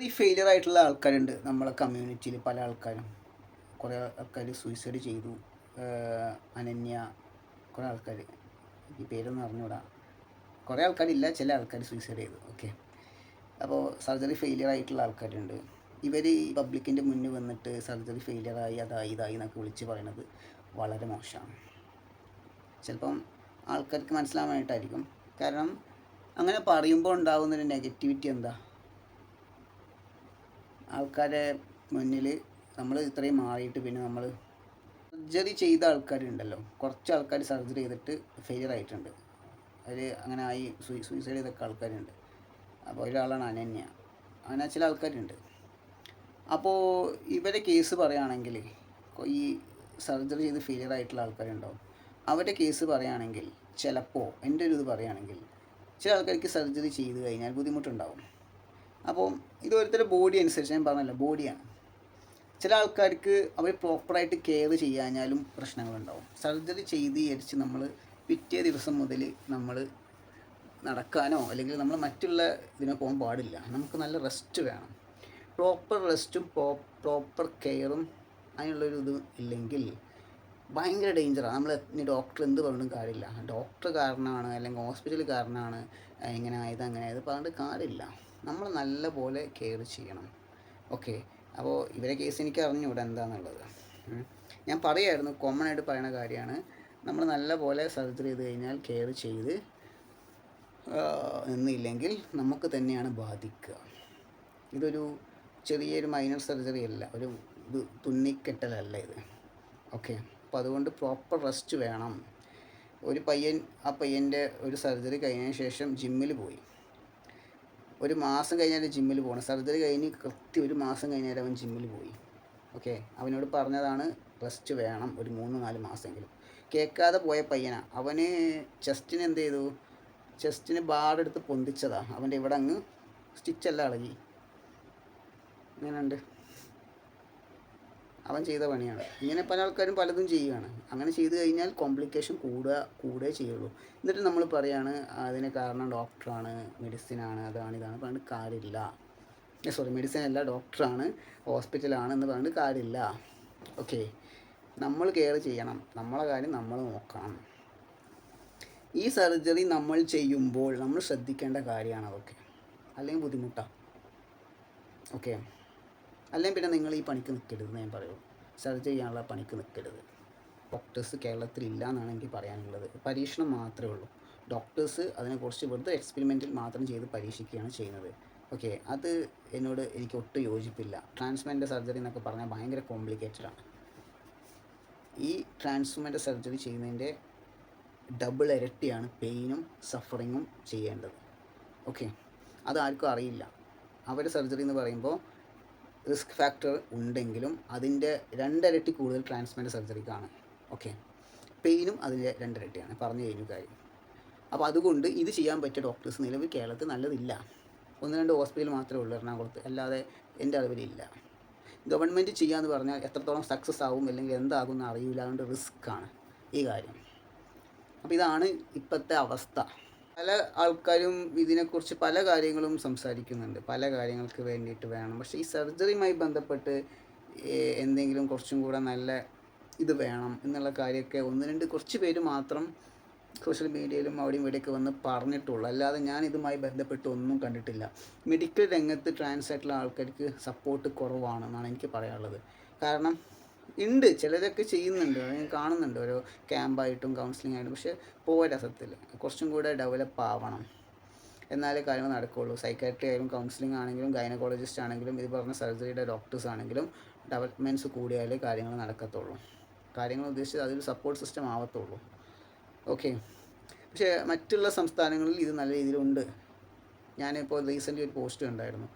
ഈ ഫെയിലിയർ ആയിട്ടുള്ള ആൾക്കാരുണ്ട്. നമ്മളെ കമ്മ്യൂണിറ്റിയിൽ പല ആൾക്കാരും. കുറേ ആൾക്കാർ സൂയിസൈഡ് ചെയ്തു. അനന്യ കുറേ ആൾക്കാർ ഈ പേരൊന്നും അറിഞ്ഞൂടാ. കുറേ ആൾക്കാരില്ല ചില ആൾക്കാർ സൂയിസൈഡ് ചെയ്തു. ഓക്കെ അപ്പോൾ സർജറി ഫെയിലിയർ ആയിട്ടുള്ള ആൾക്കാരുണ്ട്. ഇവർ ഈ പബ്ലിക്കിന്റെ മുന്നിൽ വന്നിട്ട് സർജറി ഫെയിലിയറായി അതായി ഇതായി എന്നൊക്കെ വിളിച്ച് പറയണത് വളരെ മോശമാണ്. ചിലപ്പം ആൾക്കാർക്ക് മനസ്സിലാവാനായിട്ടായിരിക്കും. കാരണം അങ്ങനെ പറയുമ്പോൾ ഉണ്ടാകുന്നൊരു നെഗറ്റിവിറ്റി എന്താ? ആൾക്കാരെ മുന്നിൽ നമ്മൾ ഇത്രയും മാറിയിട്ട് പിന്നെ നമ്മൾ സർജറി ചെയ്ത ആൾക്കാരുണ്ടല്ലോ. കുറച്ച് ആൾക്കാർ സർജറി ചെയ്തിട്ട് ഫെയിലിയർ ആയിട്ടുണ്ട്. അവർ അങ്ങനെ ആയി സൂയി സൂയിസൈഡ് ചെയ്തൊക്കെ ആൾക്കാരുണ്ട്. അപ്പോൾ ഒരാളാണ് അനന്യ. അങ്ങനെ ചില ആൾക്കാരുണ്ട്. അപ്പോൾ ഇവരെ കേസ് പറയുകയാണെങ്കിൽ ഈ സർജറി ചെയ്ത് ഫെയിലിയർ ആയിട്ടുള്ള ആൾക്കാരുണ്ടാവും. അവരുടെ കേസ് പറയുകയാണെങ്കിൽ ചിലപ്പോൾ എന്റെ ഒരു ഇത് പറയുകയാണെങ്കിൽ ചില ആൾക്കാർക്ക് സർജറി ചെയ്ത് കഴിഞ്ഞാൽ ബുദ്ധിമുട്ടുണ്ടാവും. അപ്പോൾ ഇത് ഓരോരുത്തരുടെ ബോഡി അനുസരിച്ച് ഞാൻ പറഞ്ഞല്ലോ ബോഡിയാണ് ചില ആൾക്കാർക്ക് അവർ പ്രോപ്പറായിട്ട് കെയർ ചെയ്യാഞ്ഞാലും പ്രശ്നങ്ങളുണ്ടാവും. സർജറി ചെയ്ത് വിചാരിച്ച് നമ്മൾ പിറ്റേ ദിവസം മുതൽ നമ്മൾ നടക്കാനോ അല്ലെങ്കിൽ നമ്മൾ മറ്റുള്ള ഇതിനോ പോകാൻ പാടില്ല. നമുക്ക് നല്ല റെസ്റ്റ് വേണം. പ്രോപ്പർ റെസ്റ്റും പ്രോപ്പർ കെയറും അതിനുള്ളൊരു ഇത് ഇല്ലെങ്കിൽ ഭയങ്കര ഡേഞ്ചറാണ് നമ്മൾ ഇനി ഡോക്ടർ എന്ത് പറഞ്ഞിട്ടും കാര്യമില്ല. ഡോക്ടർ കാരണമാണ് അല്ലെങ്കിൽ ഹോസ്പിറ്റൽ കാരണമാണ് ഇങ്ങനെ ആയത് അങ്ങനെ ആയത് പറഞ്ഞിട്ട് കാര്യമില്ല. നമ്മൾ നല്ല പോലെ കെയർ ചെയ്യണം. ഓക്കെ അപ്പോൾ ഇവരെ കേസ് എനിക്ക് അറിഞ്ഞൂടെ എന്താണെന്നുള്ളത് ഞാൻ പറയായിരുന്നു കോമൺ ആയിട്ട് പറയുന്ന കാര്യമാണ്. നമ്മൾ നല്ല പോലെ സർജറി ചെയ്ത് കഴിഞ്ഞാൽ കെയർ ചെയ്ത് എന്നില്ലെങ്കിൽ നമുക്ക് തന്നെയാണ് ബാധിക്കുക. ഇതൊരു ചെറിയൊരു മൈനർ സർജറി അല്ല ഒരു ഇത് തുന്നിക്കെട്ടലല്ല ഇത്. ഓക്കെ അപ്പോൾ അതുകൊണ്ട് പ്രോപ്പർ റെസ്റ്റ് വേണം. ഒരു പയ്യൻ ആ പയ്യന്റെ ഒരു സർജറി കഴിഞ്ഞതിന് ശേഷം ജിമ്മിൽ പോയി. ഒരു മാസം കഴിഞ്ഞാൽ ജിമ്മിൽ പോകണം സർജറി കഴിഞ്ഞ് കൃത്യം ഒരു മാസം കഴിഞ്ഞാൽ അവൻ ജിമ്മിൽ പോയി. ഓക്കെ അവനോട് പറഞ്ഞതാണ് റെസ്റ്റ് വേണം ഒരു മൂന്ന് നാല് മാസമെങ്കിലും. കേൾക്കാതെ പോയ പയ്യനാ. അവന് ചെസ്റ്റിന് എന്ത് ചെയ്തു? ചെസ്റ്റിന് ബാറെടുത്ത് പൊന്തിച്ചതാണ് അവന്റെ ഇവിടെ അങ്ങ് സ്റ്റിച്ചെല്ലാം ഇളകി ഇങ്ങനെയുണ്ട് അവൻ ചെയ്ത പണിയാണ്. ഇങ്ങനെ പല ആൾക്കാരും പലതും ചെയ്യുകയാണ് അങ്ങനെ ചെയ്തു കഴിഞ്ഞാൽ കോംപ്ലിക്കേഷൻ കൂടുക കൂടുകയേ ചെയ്യുള്ളൂ. എന്നിട്ട് നമ്മൾ പറയാണ് അതിന് കാരണം ഡോക്ടറാണ് മെഡിസിനാണ് അതാണ് ഇതാണ് പറഞ്ഞിട്ട് കാര്യമില്ല. സോറി മെഡിസിൻ അല്ല ഡോക്ടറാണ് ഹോസ്പിറ്റലാണ് എന്ന് പറഞ്ഞിട്ട് കാര്യമില്ല. ഓക്കെ നമ്മൾ കെയർ ചെയ്യണം. നമ്മളെ കാര്യം നമ്മൾ നോക്കണം. ഈ സർജറി നമ്മൾ ചെയ്യുമ്പോൾ നമ്മൾ ശ്രദ്ധിക്കേണ്ട കാര്യമാണ് അതൊക്കെ. അല്ലെങ്കിൽ ബുദ്ധിമുട്ടാണ് ഓക്കെ അല്ലെങ്കിൽ പിന്നെ നിങ്ങൾ ഈ പണിക്ക് നിൽക്കരുത് ഞാൻ പറയുള്ളൂ സെർച്ച് ചെയ്യാനുള്ള പണിക്ക് നിൽക്കരുത്. ഡോക്ടേഴ്സ് കേരളത്തിൽ ഇല്ല എന്നാണ് എനിക്ക് പറയാനുള്ളത്. പരീക്ഷണം മാത്രമേ ഉള്ളൂ. ഡോക്ടേഴ്സ് അതിനെക്കുറിച്ച് വെറുതെ എക്സ്പെരിമെന്റിൽ മാത്രം ചെയ്ത് പരീക്ഷിക്കുകയാണ് ചെയ്യുന്നത്. ഓക്കെ അത് എന്നോട് എനിക്ക് ഒട്ടും യോജിപ്പില്ല. ട്രാൻസ്മെന്റ് സർജറി എന്നൊക്കെ പറഞ്ഞാൽ ഭയങ്കര കോംപ്ലിക്കേറ്റഡ് ആണ്. ഈ ട്രാൻസ്മെന്റ് സർജറി ചെയ്യുന്നതിന്റെ ഡബിൾ ഇരട്ടിയാണ് പെയിനും സഫറിങ്ങും ചെയ്യേണ്ടത്. ഓക്കെ അതാർക്കും അറിയില്ല. അവർ സർജറി എന്ന് പറയുമ്പോൾ റിസ്ക് ഫാക്ടർ ഉണ്ടെങ്കിലും അതിന്റെ രണ്ടിരട്ടി കൂടുതൽ ട്രാൻസ്മെന്റ് സർജറിക്കാണ്. ഓക്കെ? പെയിനും അതിന്റെ രണ്ടിരട്ടിയാണ്. പറഞ്ഞു കഴിഞ്ഞു കാര്യം. അപ്പോൾ അതുകൊണ്ട് ഇത് ചെയ്യാൻ പറ്റിയ ഡോക്ടേഴ്സ് നിലവിൽ കേരളത്തിൽ നല്ലതില്ല. ഒന്ന് രണ്ട് ഹോസ്പിറ്റൽ മാത്രമേ ഉള്ളൂ എറണാകുളത്ത്. അല്ലാതെ എന്റെ അറിവിലില്ല. ഗവൺമെന്റ് ചെയ്യാന്ന് പറഞ്ഞാൽ എത്രത്തോളം സക്സസ് ആവും അല്ലെങ്കിൽ എന്താകും എന്ന് അറിയില്ല. അതുകൊണ്ട് റിസ്ക്കാണ് ഈ കാര്യം. അപ്പോൾ ഇതാണ് ഇപ്പോഴത്തെ അവസ്ഥ. പല ആൾക്കാരും ഇതിനെക്കുറിച്ച് പല കാര്യങ്ങളും സംസാരിക്കുന്നുണ്ട്. പല കാര്യങ്ങൾക്ക് വേണ്ടിയിട്ട് വേണം. പക്ഷേ ഈ സർജറിയുമായി ബന്ധപ്പെട്ട് എന്തെങ്കിലും കുറച്ചും കൂടെ നല്ല ഇത് വേണം എന്നുള്ള കാര്യമൊക്കെ ഒന്ന് രണ്ട് കുറച്ച് പേര് മാത്രം സോഷ്യൽ മീഡിയയിലും അവിടെയും ഇവിടെയൊക്കെ വന്ന് പറഞ്ഞിട്ടുള്ളൂ. അല്ലാതെ ഞാൻ ഇതുമായി ബന്ധപ്പെട്ട് ഒന്നും കണ്ടിട്ടില്ല. മെഡിക്കൽ രംഗത്ത് ട്രാൻസ് ആൾക്കാർക്ക് സപ്പോർട്ട് കുറവാണെന്നാണ് എനിക്ക് പറയാനുള്ളത്. കാരണം ഉണ്ട്. ചിലരൊക്കെ ചെയ്യുന്നുണ്ട്. ഞാൻ കാണുന്നുണ്ട്. ഓരോ ക്യാമ്പായിട്ടും കൗൺസിലിംഗ് ആയിട്ടും പക്ഷേ പോരാ സത്യത്തിൽ കുറച്ചും കൂടെ ഡെവലപ്പ് ആവണം. എന്നാലേ കാര്യങ്ങൾ നടക്കുകയുള്ളൂ സൈക്കാട്രി ആയാലും കൗൺസിലിംഗ് ആണെങ്കിലും ഗൈനക്കോളജിസ്റ്റ് ആണെങ്കിലും ഇത് പറഞ്ഞ സർജറിയുടെ ഡോക്ടേഴ്സ് ആണെങ്കിലും ഡെവലപ്മെന്റ്സ് കൂടിയാലേ കാര്യങ്ങൾ നടക്കത്തുള്ളൂ. കാര്യങ്ങൾ ഉദ്ദേശിച്ചത് അതൊരു സപ്പോർട്ട് സിസ്റ്റം ആവത്തുള്ളൂ. ഓക്കെ പക്ഷേ മറ്റുള്ള സംസ്ഥാനങ്ങളിൽ ഇത് നല്ല രീതിയിലുണ്ട്. ഞാനിപ്പോൾ റീസെന്റ് ഒരു പോസ്റ്റ് ഉണ്ടായിരുന്നു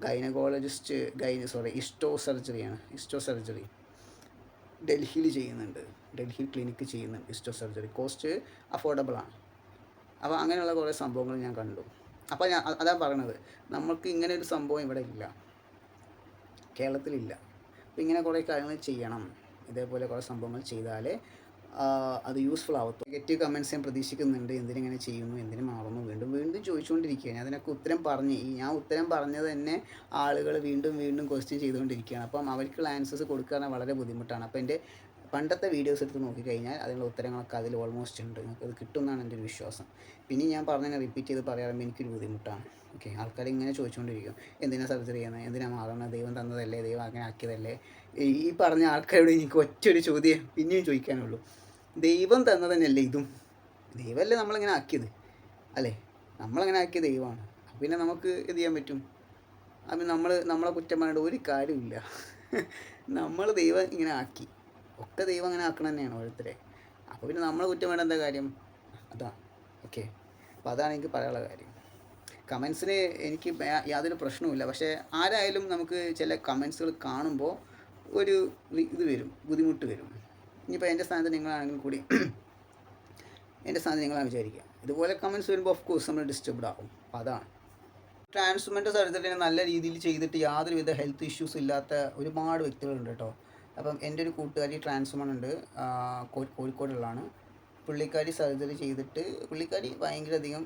ഗൈനക്കോളജിസ്റ്റ് ഗൈന സോറി ഇസ്റ്റോ സർജറിയാണ് ഇസ്റ്റോ സർജറി ഡൽഹിയിൽ ചെയ്യുന്നുണ്ട്. ഡൽഹി ക്ലിനിക്ക് ചെയ്യുന്നുണ്ട് ഇസ്റ്റോ സർജറി. കോസ്റ്റ് അഫോർഡബിൾ ആണ് അപ്പോൾ അങ്ങനെയുള്ള കുറേ സംഭവങ്ങൾ ഞാൻ കണ്ടു. അപ്പോൾ ഞാൻ അതാ പറയണത്. നമുക്ക് ഇങ്ങനെ ഒരു സംഭവം ഇവിടെ ഇല്ല. കേരളത്തിലില്ല. അപ്പോൾ ഇങ്ങനെ കുറേ കാര്യങ്ങൾ ചെയ്യണം. ഇതേപോലെ കുറേ സംഭവങ്ങൾ ചെയ്താലേ അത് യൂസ്ഫുൾ ആവത്തു. നെഗറ്റീവ് കമന്റ്സ് ഞാൻ പ്രതീക്ഷിക്കുന്നുണ്ട്. എന്തിനിങ്ങനെ ചെയ്യുന്നു? എന്തിനു മാറുന്നു? വീണ്ടും വീണ്ടും ചോദിച്ചുകൊണ്ടിരിക്കുകയാണ്. അതിനൊക്കെ ഉത്തരം പറഞ്ഞ് ഞാൻ ഉത്തരം പറഞ്ഞത് തന്നെ ആളുകൾ വീണ്ടും വീണ്ടും ക്വസ്റ്റ്യൻ ചെയ്തുകൊണ്ടിരിക്കുകയാണ്. അപ്പം അവർക്കുള്ള ആൻസേഴ്സ് കൊടുക്കാൻ വളരെ ബുദ്ധിമുട്ടാണ്. അപ്പോൾ എന്റെ പണ്ടത്തെ വീഡിയോസ് എടുത്ത് നോക്കിക്കഴിഞ്ഞാൽ അതിനുള്ള ഉത്തരങ്ങളൊക്കെ അതിൽ ഓൾമോസ്റ്റ് ഉണ്ട്. നിങ്ങൾക്ക് അത് കിട്ടുമെന്നാണ് എന്റെ ഒരു വിശ്വാസം. പിന്നെ ഞാൻ പറഞ്ഞതിനെ റിപ്പീറ്റ് ചെയ്ത് പറയാറുമ്പോൾ എനിക്കൊരു ബുദ്ധിമുട്ടാണ്. ഓക്കെ ആൾക്കാർ ഇങ്ങനെ ചോദിച്ചുകൊണ്ടിരിക്കും എന്തിനാണ് സർജറി ചെയ്യുന്നത് എന്തിനാണ് മാറണത് ദൈവം തന്നതല്ലേ? ദൈവം അങ്ങനെ ആക്കിയതല്ലേ? ഈ പറഞ്ഞ ആൾക്കാരോട് എനിക്ക് ഒറ്റൊരു ചോദ്യം പിന്നെയും ചോദിക്കാനുള്ളൂ. ദൈവം തന്നത് തന്നെയല്ലേ ഇതും? ദൈവമല്ലേ നമ്മളിങ്ങനെ ആക്കിയത്? അല്ലേ? നമ്മളങ്ങനെ ആക്കിയ ദൈവമാണ്. പിന്നെ നമുക്ക് എന്ത് ചെയ്യാൻ പറ്റും? അപ്പം നമ്മൾ നമ്മളെ കുറ്റം പറഞ്ഞിട്ട് ഒരു കാര്യമില്ല നമ്മൾ ദൈവം ഇങ്ങനെ ആക്കി. ഒക്കെ ദൈവം അങ്ങനെ ആക്കണം തന്നെയാണ് ഓരോരുത്തരെ. അപ്പോൾ പിന്നെ നമ്മളെ കുറ്റം വേണ്ട എന്താ കാര്യം? അതാ ഓക്കെ അപ്പോൾ അതാണ് എനിക്ക് പറയാനുള്ള കാര്യം. കമൻസിന് എനിക്ക് യാതൊരു പ്രശ്നവുമില്ല പക്ഷേ ആരായാലും നമുക്ക് ചില കമൻസുകൾ കാണുമ്പോൾ ഒരു ഇത് വരും ബുദ്ധിമുട്ട് വരും. ഇനിയിപ്പോൾ എന്റെ സ്ഥാനത്ത് നിങ്ങളാണെങ്കിൽ കൂടി എന്റെ സ്ഥാനത്ത് നിങ്ങളാണ് വിചാരിക്കുക. ഇതുപോലെ കമൻസ് വരുമ്പോൾ ഓഫ് കോഴ്സ് നമ്മൾ ഡിസ്റ്റർബ്ഡ് ആകും അപ്പോൾ അതാണ്. ട്രാൻസ്മെന്റ് സർജറി നല്ല രീതിയിൽ ചെയ്തിട്ട് യാതൊരുവിധ ഹെൽത്ത് ഇഷ്യൂസ് ഇല്ലാത്ത ഒരുപാട് വ്യക്തികളുണ്ട് കേട്ടോ. അപ്പം എന്റെ ഒരു കൂട്ടുകാരി ട്രാൻസ്മൺ ഉണ്ട് കോഴിക്കോടുള്ളതാണ്. പുള്ളിക്കാരി സർജറി ചെയ്തിട്ട് പുള്ളിക്കാരി ഭയങ്കര അധികം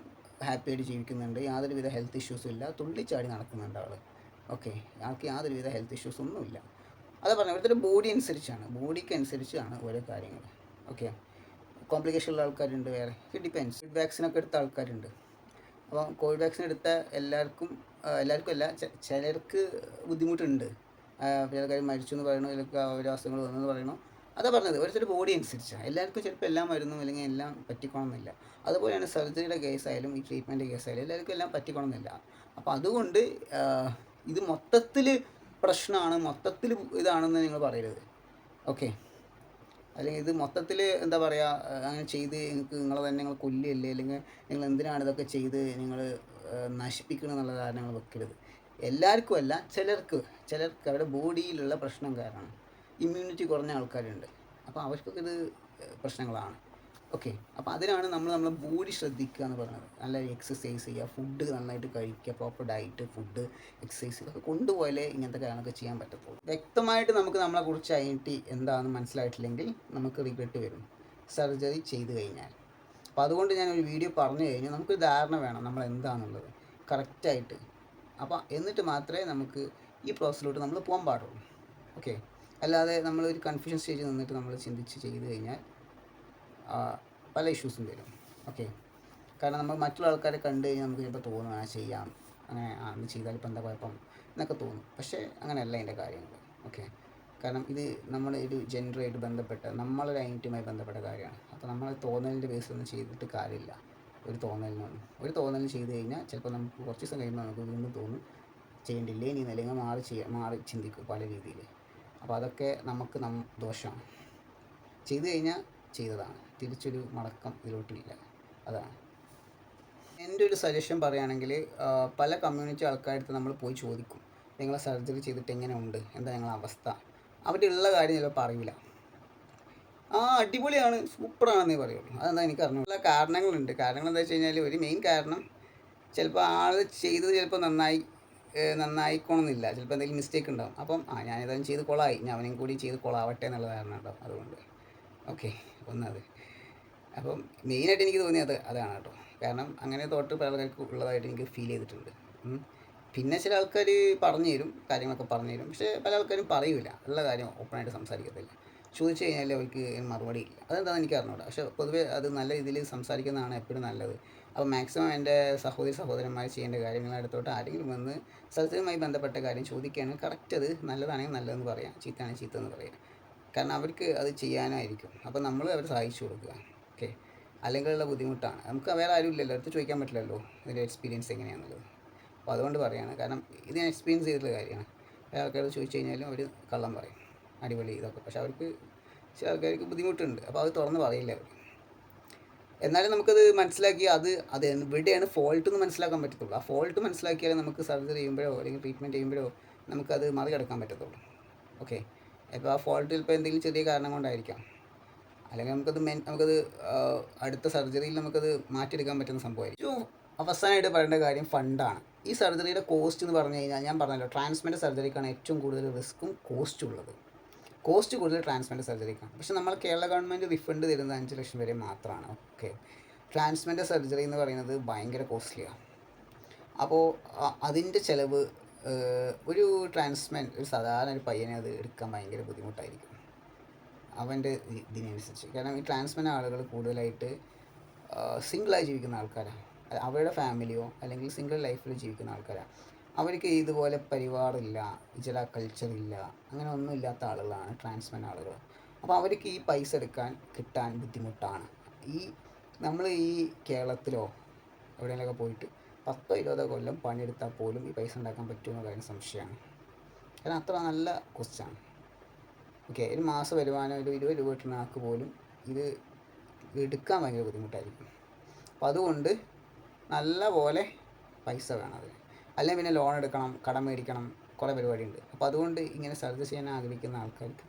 ഹാപ്പി ആയിട്ട് ജീവിക്കുന്നുണ്ട്. യാതൊരുവിധ ഹെൽത്ത് ഇഷ്യൂസും ഇല്ല. തുള്ളിച്ചാടി നടക്കുന്നുണ്ട് ആൾ ഓക്കെ. ആൾക്ക് യാതൊരുവിധ ഹെൽത്ത് ഇഷ്യൂസ് ഒന്നുമില്ല അതാ പറഞ്ഞത് ഇവിടുത്തെ ബോഡി അനുസരിച്ചാണ്. ബോഡിക്ക് അനുസരിച്ചാണ് ഓരോ കാര്യങ്ങൾ ഓക്കെ. കോംപ്ലിക്കേഷൻ ഉള്ള ആൾക്കാരുണ്ട് വേറെ. It depends. കോവിഡ് വാക്സിനൊക്കെ എടുത്ത ആൾക്കാരുണ്ട്. അപ്പം കോവിഡ് വാക്സിൻ എടുത്ത എല്ലാവർക്കും എല്ലാവർക്കും അല്ല ചിലർക്ക് ബുദ്ധിമുട്ടുണ്ട്. ചില മരിച്ചു എന്ന് പറയണു ചിലർക്ക് ഓരോ അസുഖങ്ങൾ വന്നെന്ന് പറയണു. അതാ പറഞ്ഞത് ഓരോരുത്തരുടെ ബോഡി അനുസരിച്ചാണ് എല്ലാവർക്കും ചിലപ്പോൾ എല്ലാം മരുന്നും അല്ലെങ്കിൽ എല്ലാം പറ്റിക്കണമെന്നില്ല അതുപോലെയാണ് സർജറിയുടെ കേസായാലും ഈ ട്രീറ്റ്മെന്റ് കേസായാലും എല്ലാവർക്കും എല്ലാം പറ്റിക്കണമെന്നില്ല അപ്പോൾ അതുകൊണ്ട് ഇത് മൊത്തത്തിൽ പ്രശ്നമാണ് മൊത്തത്തിൽ ഇതാണെന്ന് നിങ്ങൾ പറയരുത്. ഓക്കെ അല്ലെങ്കിൽ ഇത് മൊത്തത്തിൽ എന്താ പറയുക അങ്ങനെ ചെയ്ത് നിങ്ങൾക്ക് നിങ്ങളെ തന്നെ നിങ്ങൾ കൊല്ലുകയല്ലേ? അല്ലെങ്കിൽ നിങ്ങൾ എന്തിനാണ് ഇതൊക്കെ ചെയ്ത് നിങ്ങൾ നശിപ്പിക്കണം എന്നുള്ള കാരണങ്ങൾ വെക്കരുത്. എല്ലാവർക്കും അല്ല ചിലർക്ക് ചിലർക്ക് അവരുടെ ബോഡിയിലുള്ള പ്രശ്നം കാരണം ഇമ്മ്യൂണിറ്റി കുറഞ്ഞ ആൾക്കാരുണ്ട്. അപ്പോൾ അവർക്കൊക്കെ ഇത് പ്രശ്നങ്ങളാണ്. ഓക്കെ അപ്പോൾ അതിനാണ് നമ്മൾ നമ്മളെ ബോഡി ശ്രദ്ധിക്കുക എന്ന് പറയുന്നത് നല്ല എക്സസൈസ് ചെയ്യുക ഫുഡ് നന്നായിട്ട് കഴിക്കുക പ്രോപ്പർ ഡയറ്റ് ഫുഡ് എക്സസൈസ് ഇതൊക്കെ കൊണ്ടുപോയാലേ ഇങ്ങനത്തെ കാര്യങ്ങളൊക്കെ ചെയ്യാൻ പറ്റത്തുള്ളൂ. വ്യക്തമായിട്ട് നമുക്ക് നമ്മളെ കുറിച്ച് ഐഡന്റി എന്താണെന്ന് മനസ്സിലായിട്ടില്ലെങ്കിൽ നമുക്ക് റിഗ്രറ്റ് വരും. സർജറി ചെയ്ത് കഴിഞ്ഞാൽ. അപ്പോൾ അതുകൊണ്ട് ഞാൻ ഒരു വീഡിയോ പറഞ്ഞു കഴിഞ്ഞാൽ നമുക്ക് ധാരണ വേണം. നമ്മൾ എന്താണെന്നുള്ളത് കറക്റ്റായിട്ട് അപ്പോൾ എന്നിട്ട് മാത്രമേ നമുക്ക് ഈ പ്രോസസ്സിലോട്ട് നമ്മൾ പോകാൻ പാടുള്ളൂ. ഓക്കെ അല്ലാതെ നമ്മൾ ഒരു കൺഫ്യൂഷൻ സ്റ്റേജിൽ നിന്നിട്ട് നമ്മൾ ചിന്തിച്ച് ചെയ്ത് കഴിഞ്ഞാൽ പല ഇഷ്യൂസും വരും. ഓക്കെ കാരണം നമ്മൾ മറ്റുള്ള ആൾക്കാരെ കണ്ടു കഴിഞ്ഞാൽ നമുക്ക് ചിലപ്പോൾ തോന്നും ആ ചെയ്യാം. അങ്ങനെ ആ അത് ചെയ്താൽ ഇപ്പം എന്താ കുഴപ്പം? എന്നൊക്കെ തോന്നും. പക്ഷേ അങ്ങനെയല്ല അതിന്റെ കാര്യങ്ങൾ ഓക്കെ കാരണം ഇത് നമ്മുടെ ഒരു ജെൻഡറായിട്ട് ബന്ധപ്പെട്ട നമ്മളൊരു ഐനിറ്റുമായി ബന്ധപ്പെട്ട കാര്യമാണ്. അപ്പോൾ നമ്മൾ തോന്നലിന്റെ ബേസിലൊന്നും ചെയ്തിട്ട് കാര്യമില്ല. ഒരു തോന്നലിനാണ് ഒരു തോന്നലിന് ചെയ്ത് കഴിഞ്ഞാൽ ചിലപ്പോൾ നമുക്ക് കുറച്ച് ദിവസം കഴിയുമ്പോൾ നമുക്ക് വീണ്ടും തോന്നും ചെയ്യേണ്ടില്ലേ? നീ അല്ലെങ്കിൽ മാറി ചെയ്യാൻ മാറി ചിന്തിക്കും പല രീതിയിൽ അപ്പോൾ അതൊക്കെ നമുക്ക് നം ദോഷമാണ്. ചെയ്തു കഴിഞ്ഞാൽ ചെയ്തതാണ്. തിരിച്ചൊരു മടക്കം ഇതിലോട്ടില്ല അതാണ്. എന്റെ ഒരു സജഷൻ പറയുകയാണെങ്കിൽ പല കമ്മ്യൂണിറ്റി ആൾക്കാരടുത്ത് നമ്മൾ പോയി ചോദിക്കും. നിങ്ങളെ സർജറി ചെയ്തിട്ട് എങ്ങനെ ഉണ്ട്? എന്താ നിങ്ങളുടെ അവസ്ഥ? അവിടെ ഉള്ള കാര്യം ചിലപ്പോൾ അറിയില്ല ആ അടിപൊളിയാണ്. സൂപ്പറാണെന്നേ പറയുള്ളൂ. അതെന്താ എനിക്ക് അറിഞ്ഞുള്ള കാരണങ്ങളുണ്ട്. കാരണങ്ങൾ എന്താ വെച്ച് കഴിഞ്ഞാൽ ഒരു മെയിൻ കാരണം ചിലപ്പോൾ ആൾ ചെയ്തത് ചിലപ്പോൾ നന്നായി നന്നായിക്കോണമെന്നില്ല ചിലപ്പോൾ എന്തെങ്കിലും മിസ്റ്റേക്ക് ഉണ്ടാവും. അപ്പം ആ ഞാനിതും ചെയ്ത് കൊളായി. ഞാൻ അവനെയും കൂടി ചെയ്ത് കൊളാവട്ടെ എന്നുള്ള കാരണം ഉണ്ടാവും. അതുകൊണ്ട്. ഓക്കെ. ഒന്നത്. അപ്പം മെയിനായിട്ട് എനിക്ക് തോന്നിയത് അതാണ് കേട്ടോ. കാരണം അങ്ങനെ തോട്ട് പല ആൾക്കാർക്ക് ഉള്ളതായിട്ട് എനിക്ക് ഫീൽ ചെയ്തിട്ടുണ്ട്. പിന്നെ ചില ആൾക്കാർ പറഞ്ഞു തരും. കാര്യങ്ങളൊക്കെ പറഞ്ഞു തരും. പക്ഷേ പല ആൾക്കാരും പറയൂല. ഉള്ള കാര്യം ഓപ്പണായിട്ട് സംസാരിക്കത്തില്ല. ചോദിച്ചു കഴിഞ്ഞാൽ അവർക്ക് മറുപടി ഇല്ല. അതെന്താണെന്ന് എനിക്ക് അറിഞ്ഞൂടാ. പക്ഷേ പൊതുവേ അത് നല്ല രീതിയിൽ സംസാരിക്കുന്നതാണ് എപ്പോഴും നല്ലത്. അപ്പോൾ മാക്സിമം എന്റെ സഹോദരി സഹോദരന്മാർ ചെയ്യേണ്ട കാര്യങ്ങൾ അടുത്തോട്ട് ആരെങ്കിലും വന്ന് സ്ഥലത്തുമായി ബന്ധപ്പെട്ട കാര്യം ചോദിക്കുകയാണെങ്കിൽ കറക്റ്റ് അത് നല്ലതാണെങ്കിൽ നല്ലതെന്ന് പറയാം. ചീത്തയാണെങ്കിൽ ചീത്ത എന്ന് പറയാം. കാരണം അവർക്ക് അത് ചെയ്യാനായിരിക്കും. അപ്പോൾ നമ്മൾ അവരെ സഹായിച്ചു കൊടുക്കുക. ഓക്കെ? അല്ലെങ്കിലുള്ള ബുദ്ധിമുട്ടാണ്. നമുക്ക് വേറെ ആരും ഇല്ലല്ലോ. അടുത്ത് ചോദിക്കാൻ പറ്റില്ലല്ലോ ഇതിന്റെ എക്സ്പീരിയൻസ് എങ്ങനെയാണെന്നുള്ളത് അപ്പോൾ അതുകൊണ്ട് പറയുകയാണ് കാരണം ഇത് ഞാൻ എക്സ്പീരിയൻസ് ചെയ്തിട്ടുള്ള കാര്യമാണ്. വേറെ ആൾക്കാരോട് ചോദിച്ചു കഴിഞ്ഞാലും അവർ കള്ളം പറയും. അടിപൊളി ഇതൊക്കെ. പക്ഷെ അവർക്ക് ചില ആൾക്കാർക്ക് ബുദ്ധിമുട്ടുണ്ട്. അപ്പോൾ അത് തുറന്ന് പറയില്ല അവർ. എന്നാലും നമുക്കത് മനസ്സിലാക്കി അത് അത് എവിടെയാണ് ഫോൾട്ട് എന്ന് മനസ്സിലാക്കാൻ പറ്റത്തുള്ളൂ. ആ ഫോൾട്ട് മനസ്സിലാക്കിയാലേ നമുക്ക് സർജറി ചെയ്യുമ്പോഴോ അല്ലെങ്കിൽ ട്രീറ്റ്മെന്റ് ചെയ്യുമ്പോഴോ നമുക്കത് മറികടക്കാൻ പറ്റത്തുള്ളൂ. ഓക്കെ ഇപ്പോൾ ആ ഫോൾട്ട് ചിലപ്പോൾ എന്തെങ്കിലും ചെറിയ കാരണം കൊണ്ടായിരിക്കാം. അല്ലെങ്കിൽ നമുക്കത് മെൻ നമുക്കത് അടുത്ത സർജറിയിൽ നമുക്കത് മാറ്റിയെടുക്കാൻ പറ്റുന്ന സംഭവമായിരിക്കും. അവസാനമായിട്ട് പറയേണ്ട കാര്യം ഫണ്ടാണ് ഈ സർജറിയുടെ കോസ്റ്റ് എന്ന് പറഞ്ഞു കഴിഞ്ഞാൽ ഞാൻ പറഞ്ഞല്ലോ ട്രാൻസ്മെന്റ് സർജറിക്കാണ് ഏറ്റവും കൂടുതൽ റിസ്ക്കും കോസ്റ്റും ഉള്ളത്. കോസ്റ്റ് കൂടുതൽ ട്രാൻസ്മെന്റ് സർജറിക്കാണ്. പക്ഷേ നമ്മൾ കേരള ഗവൺമെന്റ് റിഫണ്ട് തരുന്നത് അഞ്ച് ലക്ഷം വരെ മാത്രമാണ്. ഓക്കെ. ട്രാൻസ്മെന്റ് സർജറി എന്ന് പറയുന്നത് ഭയങ്കര കോസ്റ്റ്ലിയാണ് അപ്പോൾ അതിന്റെ ചിലവ് ഒരു ട്രാൻസ്മെന്റ് ഒരു സാധാരണ ഒരു പയ്യനെ അത് എടുക്കാൻ ഭയങ്കര ബുദ്ധിമുട്ടായിരിക്കും. അവന്റെ ഇതിനനുസരിച്ച്. കാരണം ഈ ട്രാൻസ്മെന്റ് ആളുകൾ കൂടുതലായിട്ട് സിംഗിളായി ജീവിക്കുന്ന ആൾക്കാരാണ് അവരുടെ ഫാമിലിയോ അല്ലെങ്കിൽ സിംഗിൾ ലൈഫിൽ ജീവിക്കുന്ന ആൾക്കാരാണ് അവർക്ക് ഇതുപോലെ പരിവാറില്ല ചില കൾച്ചറില്ല അങ്ങനെ ഒന്നും ഇല്ലാത്ത ആളുകളാണ് ട്രാൻസ്മെൻ ആളുകൾ അപ്പോൾ അവർക്ക് ഈ പൈസ എടുക്കാൻ കിട്ടാൻ ബുദ്ധിമുട്ടാണ്. ഈ നമ്മൾ ഈ കേരളത്തിലോ എവിടെയെങ്കിലൊക്കെ പോയിട്ട് പത്തോ ഇരുപതോ കൊല്ലം പണിയെടുത്താൽ പോലും ഈ പൈസ ഉണ്ടാക്കാൻ പറ്റുമെന്ന കാര്യം സംശയമാണ്. കാരണം അത്ര നല്ല കോസ്റ്റാണ് ഓക്കെ ഒരു മാസം വരുമാനം ഒരു ഇരുപത് രൂപ കിട്ടുന്ന ആൾക്ക് പോലും ഇത് എടുക്കാൻ ഭയങ്കര ബുദ്ധിമുട്ടായിരിക്കും. അപ്പോൾ അതുകൊണ്ട് നല്ല പോലെ പൈസ വേണം അതിന്. അല്ലെങ്കിൽ പിന്നെ ലോൺ എടുക്കണം കടം മേടിക്കണം കുറേ പരിപാടിയുണ്ട്. അപ്പോൾ അതുകൊണ്ട് ഇങ്ങനെ സർജറി ചെയ്യാൻ ആഗ്രഹിക്കുന്ന ആൾക്കാർക്ക്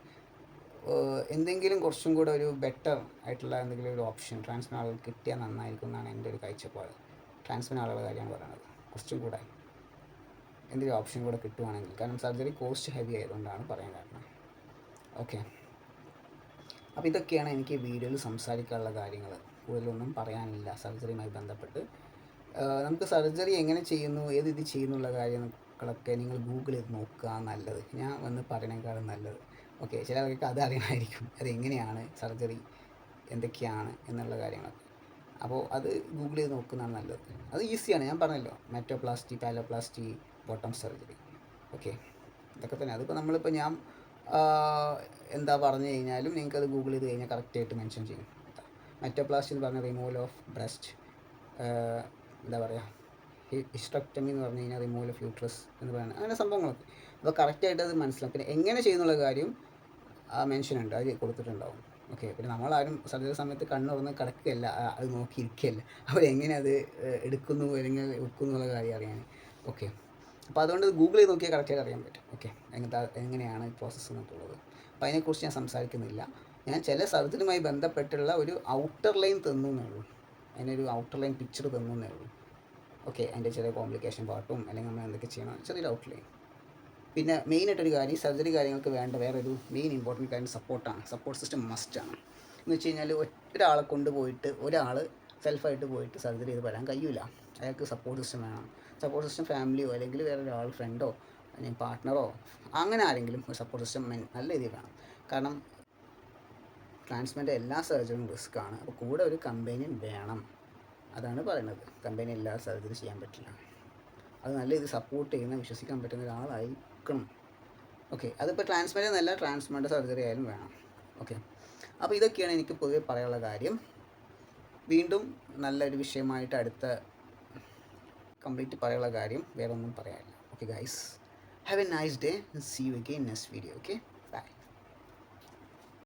എന്തെങ്കിലും കുറച്ചും കൂടെ ഒരു ബെറ്റർ ആയിട്ടുള്ള എന്തെങ്കിലും ഒരു ഓപ്ഷൻ ട്രാൻസ്ഫർ ആളുകൾ കിട്ടിയാൽ നന്നായിരിക്കും എന്നാണ് എന്റെ ഒരു കാഴ്ചപ്പാട്. ട്രാൻസ്ഫർ ആളുകളുടെ കാര്യമാണ് പറയുന്നത് കുറച്ചും കൂടെ എന്തെങ്കിലും ഓപ്ഷൻ കൂടെ കിട്ടുവാണെങ്കിൽ. കാരണം സർജറി കോസ്റ്റ് ഹെവി ആയതുകൊണ്ടാണ് പറയാൻ കാരണം. ഓക്കെ അപ്പോൾ ഇതൊക്കെയാണ് എനിക്ക് വീഡിയോയിൽ സംസാരിക്കാനുള്ള കാര്യങ്ങൾ കൂടുതലൊന്നും പറയാനില്ല. സർജറിയുമായി ബന്ധപ്പെട്ട് നമുക്ക് സർജറി എങ്ങനെ ചെയ്യുന്നു? ഏത് ഇത് ചെയ്യുന്നുള്ള കാര്യങ്ങളൊക്കെ നിങ്ങൾ ഗൂഗിൾ ചെയ്ത് നോക്കുക നല്ലത്. ഞാൻ വന്ന് പറയണേക്കാളും നല്ലത്. ഓക്കെ ചില ആൾക്കാർക്ക് അത് അറിയണമായിരിക്കും അത് എങ്ങനെയാണ് സർജറി? എന്തൊക്കെയാണ്? എന്നുള്ള കാര്യങ്ങളൊക്കെ. അപ്പോൾ അത് ഗൂഗിൾ ചെയ്ത് നോക്കുന്നതാണ് നല്ലത്. അത് ഈസിയാണ്. ഞാൻ പറഞ്ഞല്ലോ മെറ്റോപ്ലാസ്റ്റി പാലോപ്ലാസ്റ്റി ബോട്ടം സർജറി. ഓക്കെ ഇതൊക്കെ തന്നെ. അതിപ്പോൾ നമ്മളിപ്പോൾ ഞാൻ എന്താ പറഞ്ഞു കഴിഞ്ഞാലും നിങ്ങൾക്ക് അത് ഗൂഗിൾ ചെയ്ത് കഴിഞ്ഞാൽ കറക്റ്റായിട്ട് മെൻഷൻ ചെയ്യും. മെറ്റോപ്ലാസ്റ്റി എന്ന് പറഞ്ഞ റിമൂവൽ ഓഫ് ബ്രസ്റ്റ് എന്താ പറയുക ഹിസ്റ്റക്ടമി എന്ന് പറഞ്ഞു കഴിഞ്ഞാൽ റിമൂവൽ ഓഫ് യൂട്രസ് എന്ന് പറയുന്നത് അങ്ങനെ സംഭവങ്ങളൊക്കെ. അപ്പോൾ കറക്റ്റായിട്ട് അത് മനസ്സിലാക്കും പിന്നെ എങ്ങനെ ചെയ്യുന്നുള്ള കാര്യം മെൻഷൻ ഉണ്ട് അത് കൊടുത്തിട്ടുണ്ടാവും. ഓക്കെ പിന്നെ നമ്മളാരും സർജറി സമയത്ത് കണ്ണ് തുറന്ന് കിടക്കുകയല്ല അത് നോക്കിയിരിക്കുകയല്ല. അവരെങ്ങനെ അത് എടുക്കുന്നു അല്ലെങ്കിൽ വെക്കുന്നു എന്നുള്ള കാര്യം അറിയാൻ. ഓക്കെ അപ്പോൾ അതുകൊണ്ട് ഗൂഗിൾ ചെയ്ത് നോക്കിയാൽ കറക്റ്റായിട്ട് അറിയാൻ പറ്റും. ഓക്കെ എങ്ങനത്തെ എങ്ങനെയാണ് പ്രോസസ്സ് എന്നൊക്കെയുള്ളത് അപ്പോൾ അതിനെക്കുറിച്ച് ഞാൻ സംസാരിക്കുന്നില്ല. ഞാൻ ചില സർജറിയുമായി ബന്ധപ്പെട്ടുള്ള ഒരു ഔട്ടർ ലൈൻ തന്നു എന്നേ ഉള്ളൂ അതിനൊരു ഔട്ടർ ലൈൻ പിക്ചർ തന്നു ഉള്ളൂ. ഓക്കെ അതിന്റെ ചെറിയ കോംപ്ലിക്കേഷൻ പാർട്ടും അല്ലെങ്കിൽ നമ്മൾ എന്തൊക്കെ ചെയ്യണം ചെറിയൊരു ഔട്ട് ലൈൻ പിന്നെ മെയിനായിട്ടൊരു കാര്യം സർജറി കാര്യങ്ങൾക്ക് വേണ്ട വേറെ ഒരു മെയിൻ ഇമ്പോർട്ടന്റ് കാര്യം സപ്പോർട്ടാണ് സപ്പോർട്ട് സിസ്റ്റം മസ്റ്റാണ് എന്ന് വെച്ച് കഴിഞ്ഞാൽ ഒരാളെ കൊണ്ടുപോയിട്ട് ഒരാൾ സെൽഫായിട്ട് പോയിട്ട് സർജറി ചെയ്ത് വരാൻ കഴിയില്ല അയാൾക്ക് സപ്പോർട്ട് സിസ്റ്റം വേണം. സപ്പോർട്ട് സിസ്റ്റം ഫാമിലിയോ അല്ലെങ്കിൽ വേറെ ഒരാൾ ഫ്രണ്ടോ അല്ലെങ്കിൽ പാർട്ട്ണറോ അങ്ങനെ ആരെങ്കിലും ഒരു സപ്പോർട്ട് സിസ്റ്റം നല്ല രീതിയിൽ വേണം. കാരണം ട്രാൻസ്മെന്റ് എല്ലാ സർജറിയും റിസ്ക് ആണ്. അപ്പോൾ കൂടെ ഒരു കമ്പനിയൻ വേണം. അതാണ് പറയുന്നത്. കമ്പനി എല്ലാ സർജറി ചെയ്യാൻ പറ്റില്ല. അത് നല്ല ഇത് സപ്പോർട്ട് ചെയ്യുന്ന വിശ്വസിക്കാൻ പറ്റുന്ന ഒരാളായിരിക്കണം. ഓക്കെ അതിപ്പോൾ ട്രാൻസ്മെന്റ് എന്നല്ല ട്രാൻസ്മെന്റ് സർജറി ആയാലും വേണം. ഓക്കെ അപ്പോൾ ഇതൊക്കെയാണ് എനിക്ക് പൊതുവെ പറയാനുള്ള കാര്യം. വീണ്ടും നല്ലൊരു വിഷയമായിട്ട് അടുത്ത കംപ്ലീറ്റ് പറയാനുള്ള കാര്യം വേറെ ഒന്നും പറയാനില്ല okay guys have a nice day see you again next video okay